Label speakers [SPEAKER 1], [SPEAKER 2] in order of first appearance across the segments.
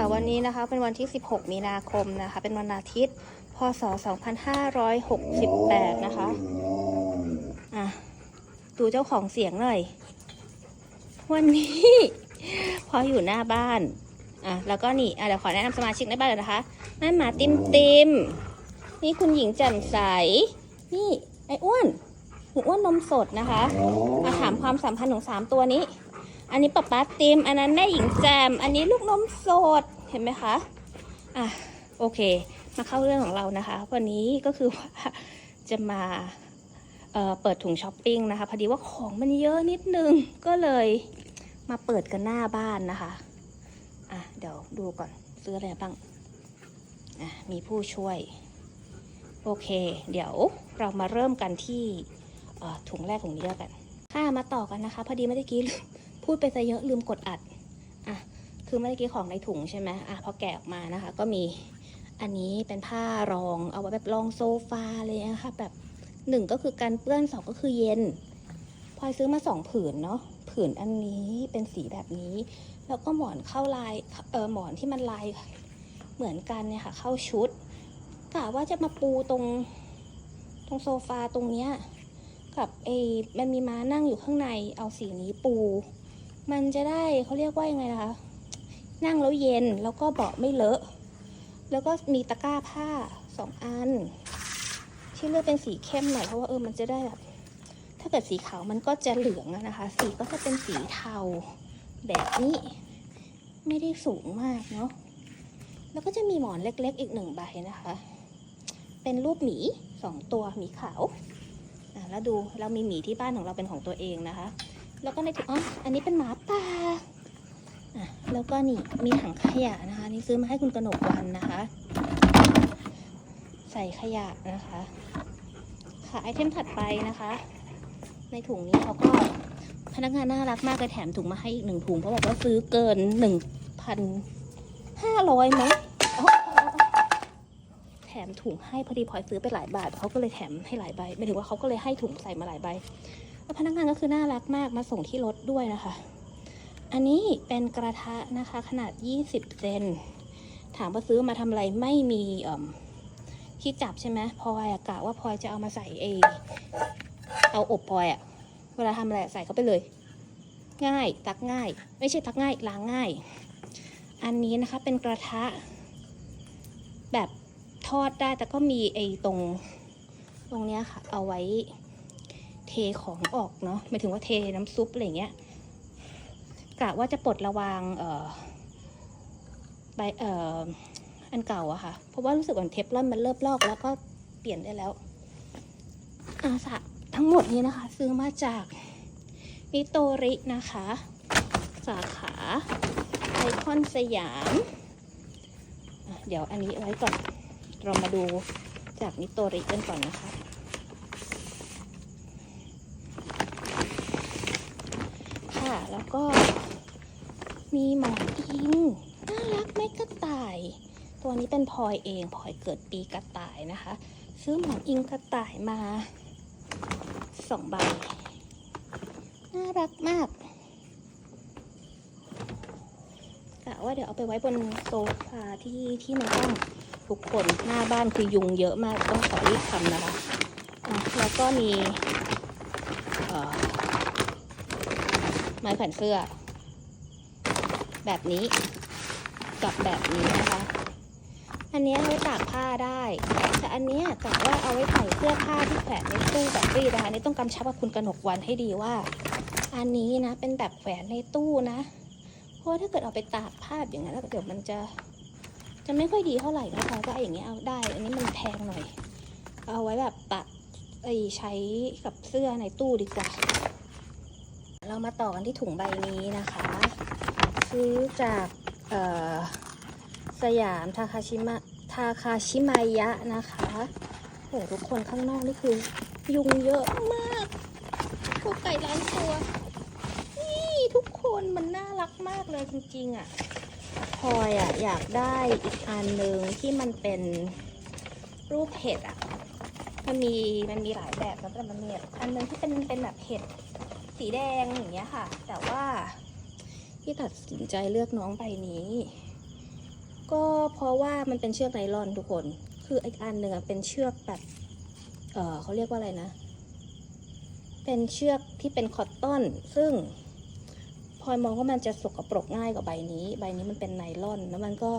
[SPEAKER 1] ค่ะ วันนี้นะคะเป็นวันที่ 16 มีนาคมนะคะ เป็นวันอาทิตย์ พศ 2568 นะคะ อะ ดูเจ้าของเสียงหน่อย วันนี้ พออยู่หน้าบ้าน อะ แล้วก็นี่ อะ เดี๋ยวขอแนะนำสมาชิกในบ้านเลยนะคะนั่นหมาติมติม นี่คุณหญิงแจ่มใส นี่ไอ้อ้วนหนูอ้วนนมสดนะคะ มาถามความสัมพันธ์ของสามตัวนี้ อันนี้ป๊าป๊าติมอันนั้นแม่หญิงแจม อันนี้ลูกนมสด เห็นไหมคะ อะ โอเค มาเข้าเรื่องของเรานะคะ วันนี้ก็คือว่าจะมาเเปิดถุงช้อปปิ้งนะคะ พอดีว่าของมันเยอะนิดนึง ก็เลยมาเปิดกันหน้าบ้านนะคะ อะ เดี๋ยวดูก่อนซื้ออะไรบ้าง อะ มีผู้ช่วย โอเค เดี๋ยวเรามาเริ่มกันที่ถุงแรกถุงนี้แล้วกัน ค่ะ มาต่อกันนะคะ พอดีเมื่อกี้ลืม พูดไปซะเยอะลืมกดอัด อะ คือเมื่อกี้ของในถุงใช่ไหมอะพอแกะออกมานะคะ ก็มีอันนี้เป็นผ้ารองเอาไว้แบบรองโซฟาเลยนะคะแบบหนึ่งก็คือการเปื้อนสองก็คือเย็นพลอยซื้อมาสองผืนเนาะผืนอันนี้เป็นสีแบบนี้ แล้วก็หมอนเข้าลายเออหมอนที่มันลายเหมือนกันเนี่ยค่ะ เข้าชุดกะว่าจะมาปูตรงตรงโซฟาตรงเนี้ยกับเอมันมีม้านั่งอยู่ข้างในเอาสีนี้ปู มันจะได้เขาเรียกว่ายังไงนะคะ นั่งแล้วเย็นแล้วก็เบาะไม่เลอะ แล้วก็มีตะกร้าผ้าสองอัน ที่เลือกเป็นสีเข้มหน่อยเพราะว่าเออมันจะได้แบบ ถ้าเกิดสีขาวมันก็จะเหลืองนะคะ สีก็จะเป็นสีเทาแบบนี้ ไม่ได้สูงมากเนาะ แล้วก็จะมีหมอนเล็กๆ อีกหนึ่งใบนะคะ เป็นรูปหมีสองตัวหมีขาวอะแล้วดูเรามีหมีที่บ้านของเราเป็นของตัวเองนะคะ แล้วก็ในถุงอ๋ออันนี้เป็นหมาป่าอะแล้วก็นี่มีถังขยะนะคะ นี่ซื้อมาให้คุณกนกวันนะคะ ใส่ขยะนะคะ ค่ะไอเทมถัดไปนะคะ ในถุงนี้เขาก็พนักงานน่ารักมากเลยแถมถุงมาให้อีกหนึ่งถุงเพราะบอกว่าซื้อเกินหนึ่งพันห้าร้อยมั้งแถมถุงให้พอดีพลอยซื้อไปหลายบาทเขาก็เลยแถมให้หลายใบหมายถึงว่าเขาก็เลยให้ถุงใส่มาหลายใบ พนักงานก็คือน่ารักมากมาส่งที่รถด้วยนะคะ อันนี้เป็นกระทะนะคะขนาด 20 เซน ถามว่าซื้อมาทำอะไรไม่มีเอ่อที่จับใช่ไหมพลอยอะกะว่าพลอยจะเอามาใส่เอเอาอบพลอยอะเวลาทำอะไรใส่เข้าไปเลย ง่ายตักง่าย ไม่ใช่ตักง่ายล้างง่าย อันนี้นะคะเป็นกระทะ แบบทอดได้แต่ก็มีไอ้ตรง ตรงเนี้ยค่ะ เอาไว้ เทของออกเนาะหมายถึงว่าเทน้ำซุปอะไรเงี้ยกะว่าจะปลดระวางเอ่อใบเอ่ออันเก่าอะค่ะ เพราะว่ารู้สึกว่าเทฟลอนมันเริ่มลอกแล้วก็เปลี่ยนได้แล้วอาสะทั้งหมดนี้นะคะ ซื้อมาจากมิโตรินะคะ สาขาไอคอนสยาม เดี๋ยวอันนี้ไว้ก่อน เรามาดูจากนิโตริกันก่อนนะคะ ค่ะ แล้วก็มีหมอนอิงน่ารักไหมกระต่าย ตัวนี้เป็นพลอยเองพลอยเกิดปีกระต่ายนะคะ ซื้อหมอนอิงกระต่ายมาสองใบ น่ารักมากกะว่าเดี๋ยวเอาไปไว้บนโซฟาที่ที่มันตั้งทุกคนหน้าบ้านคือยุงเยอะมากต้องขอรีบทำนะคะอะแล้วก็มีเอ่อ ไม้แขวนเสื้อ แบบนี้กับแบบนี้นะคะ อันนี้เอาไว้ตากผ้าได้ แต่อันนี้ยกะว่าเอาไว้ใส่เสื้อผ้าที่แขวนในตู้แบบรีดนะคะนนี้ต้องกำชับกับคุณกนกวันให้ดีว่า อันนี้นะเป็นแบบแขวนในตู้นะ เพราะถ้าเกิดเอาไปตากผ้าอย่างนั้นแล้วเดี๋ยวมันจะ จะไม่ค่อยดีเท่าไหร่นะคะ ก็อย่างเงี้ยเอาได้ อันนี้มันแพงหน่อย เอาไว้แบบตัดไอใช้กับเสื้อในตู้ดีกว่า เรามาต่อกันที่ถุงใบนี้นะคะ ซื้อจากสยามทาคาชิมะทาคาชิมายะนะคะโหทุกคนข้างนอกนี่คือ ยุงเยอะมากพวกไก่ล้านตัว นี่ทุกคนมันน่ารักมากเลยจริงๆอะพลอยอะอยากได้อีกอันหนึ่งที่มันเป็นรูปเห็ดอะ มันมีมันมีหลายแบบแล้วแต่มันมีอันหนึงที่เป็นเป็นแบบเห็ด สีแดงอย่างเงี้ยค่ะ แต่ว่าที่ตัดสินใจเลือกน้องใบนี้ ก็เพราะว่ามันเป็นเชือกไนลอนทุกคน คืออีกอันหนึ่งอะเป็นเชือกแบบ เออเขาเรียกว่าอะไรนะ เป็นเชือกที่เป็นคอตตอน ซึ่งพลอยมองว่ามันจะสกปรกง่ายกว่าใบนี้ ใบนี้มันเป็นไนลอน แล้วมันก็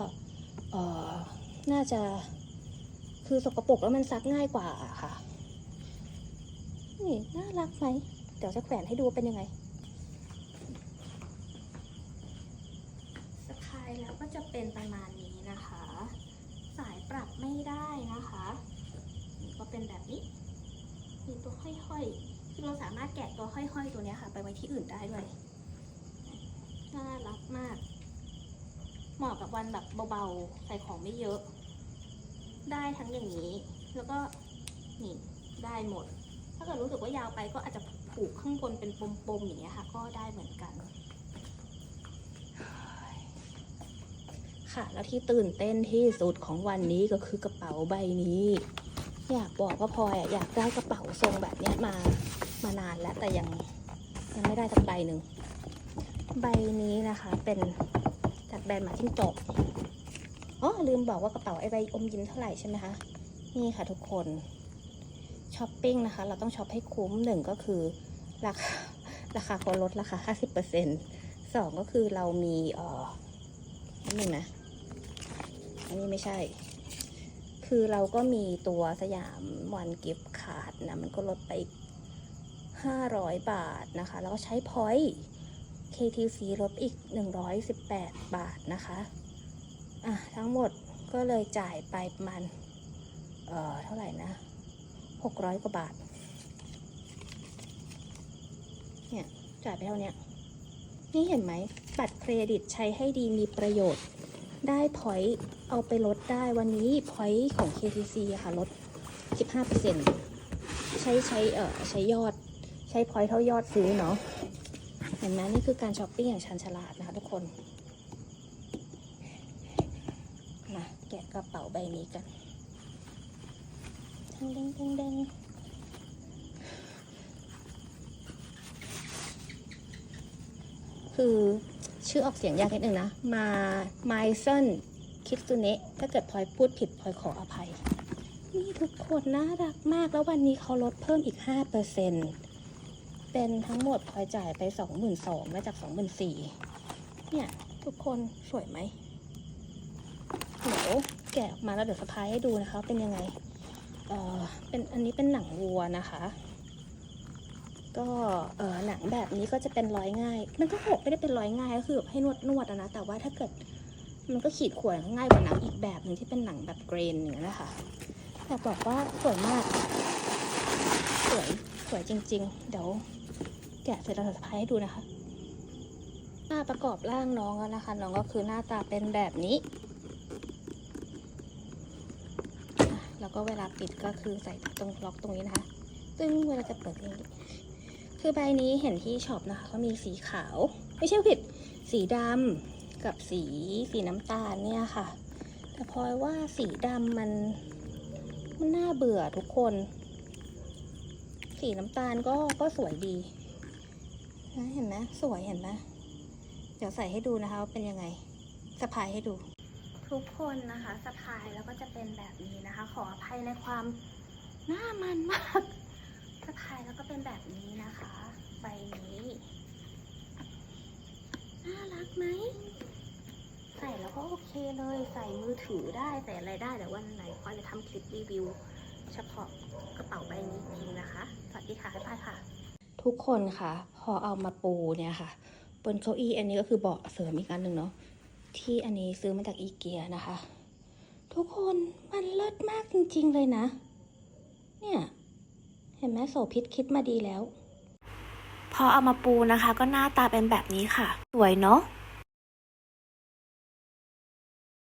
[SPEAKER 1] เออน่าจะคือสกปรกแล้วมันซักง่ายกว่าค่ะ นี่น่ารักไหม เดี๋ยวจะแขวนให้ดูเป็นยังไงสะพายแล้วก็จะเป็นประมาณนี้นะคะ สายปรับไม่ได้นะคะนี่ก็เป็นแบบนี้มีตัวห้อยๆคือเราสามารถแกะตัวห้อยๆตัวนี้ค่ะ ไปไว้ที่อื่นได้ด้วยน่ารักมาก เหมาะกับวันแบบเบาๆ ใส่ของไม่เยอะ ได้ทั้งอย่างนี้ แล้วก็นี่ได้หมด ถ้าเกิดรู้สึกว่ายาวไปก็อาจจะ ผูกข้างบนเป็นปมๆอย่างเงี้ยค่ะ ก็ได้เหมือนกัน ค่ะ แล้วที่ตื่นเต้นที่สุดของวันนี้ก็คือกระเป๋าใบนี้อยากบอกว่าพลอยอะอยากได้กระเป๋าทรงแบบเนี้ยมามานานแล้วแต่ยังยังไม่ได้สักใบหนึ่งใบนี้นะคะ เป็นจากแบรนด์มาทินตกอ๋อลืมบอกว่ากระเป๋าไอใบอมยิ้มเท่าไหร่ใช่ไหมคะ นี่ค่ะทุกคน ช้อปปิ้งนะคะ เราต้องช็อปให้คุ้มหนึ่งก็คือราคาราคาเขาลดราคา 50%สองก็คือเรามีเอ่ออันนึ่งนะ อันนี้ไม่ใช่ คือเราก็มีตัวสยามวันกิฟต์ขาดนะ มันก็ลดไปห้าร้อยบาทนะคะ แล้วก็ใช้พอยต์ KTC ลดอีก 118 บาทนะคะ อะ ทั้งหมดก็เลยจ่ายไปประมาณ เอ่อ เท่าไหร่นะ 600กว่าบาท เนี่ยจ่ายไปเท่านี้นี่เห็นไหม บัตรเครดิตใช้ให้ดีมีประโยชน์ ได้พอยต์เอาไปลดได้วันนี้พอยต์ของ KTC ค่ะลด 15%ใช้ใช้เอ่อใช้ยอด ใช้พอยต์เท่ายอดซื้อเนาะเห็นไหมนี่คือการช้อปปิ้งอย่างชันฉลาดนะคะทุกคนมาแกะกระเป๋าใบนี้กัน เด้งเด้งเด้งคือชื่อออกเสียงยากนิดนึงนะ มาไมซอนคิดซูเนะถ้าเกิดพลอยพูดผิดพลอยขออภัย นี่ทุกคนน่ารักมาก แล้ววันนี้เขาลดเพิ่มอีก5%เป็นทั้งหมดพลอยจ่ายไป 22,000มาจาก 24,000เนี่ย ทุกคนสวยไหมเดี๋ยวแกะออกมาแล้วเดี๋ยวสะพายให้ดูนะคะ เป็นยังไง เออเป็นอันนี้เป็นหนังวัวนะคะ ก็เออหนังแบบนี้ก็จะเป็นร้อยง่าย มันก็หกไม่ได้เป็นร้อยง่ายก็คือแบบให้นวดนวดนะแต่ว่าถ้าเกิดมันก็ขีดข่วนง่ายกว่าหนังอีกแบบหนึ่งที่เป็นหนังแบบเกรนอย่างนี้ยนะคะแต่บอกว่าสวยมาก สวยสวยจริง ๆ เดี๋ยวแกะเสร็จแล้วจะพายให้ดูนะคะ หน้าประกอบร่างน้องแล้วนะคะ น้องก็คือหน้าตาเป็นแบบนี้อะ แล้วก็เวลาปิดก็คือใส่ตรงล็อกตรงนี้นะคะ ซึ่งเวลาจะเปิดเองคือใบนี้เห็นที่ช็อปนะคะเขามีสีขาว ไม่ใช่ผิด สีดำกับสีสีน้ำตาลเนี่ยค่ะ แต่พลอยว่าสีดำมันมันน่าเบื่อทุกคน สีน้ำตาลก็ก็สวยดีนะเห็นไหมสวยเห็นไหมเดี๋ยวใส่ให้ดูนะคะว่าเป็นยังไงสะพายให้ดู ทุกคนนะคะสะพายแล้วก็จะเป็นแบบนี้นะคะ ขออภัยในความหน้ามันมากสะพายแล้วก็เป็นแบบนี้นะคะใบนี้น่ารักไหมใส่แล้วก็โอเคเลยใส่มือถือได้ใส่อะไรได้แต่วันไหนพอจะทำคลิปรีวิว เฉพาะกระเป๋าใบนี้จริงนะคะสวัสดีค่ะบ๊ายบายค่ะ ทุกคนค่ะ พอเอามาปูเนี่ยค่ะ บนเก้าอี้อันนี้ก็คือเบาะเสริมอีกอันหนึ่งเนาะ ที่อันนี้ซื้อมาจากอีเกียนะคะ ทุกคนมันเลิศมากจริงๆเลยนะ เนี่ย เห็นไหมโสพิษคิดมาดีแล้ว
[SPEAKER 2] พอเอามาปูนะคะ ก็หน้าตาเป็นแบบนี้ค่ะ สวยเนาะ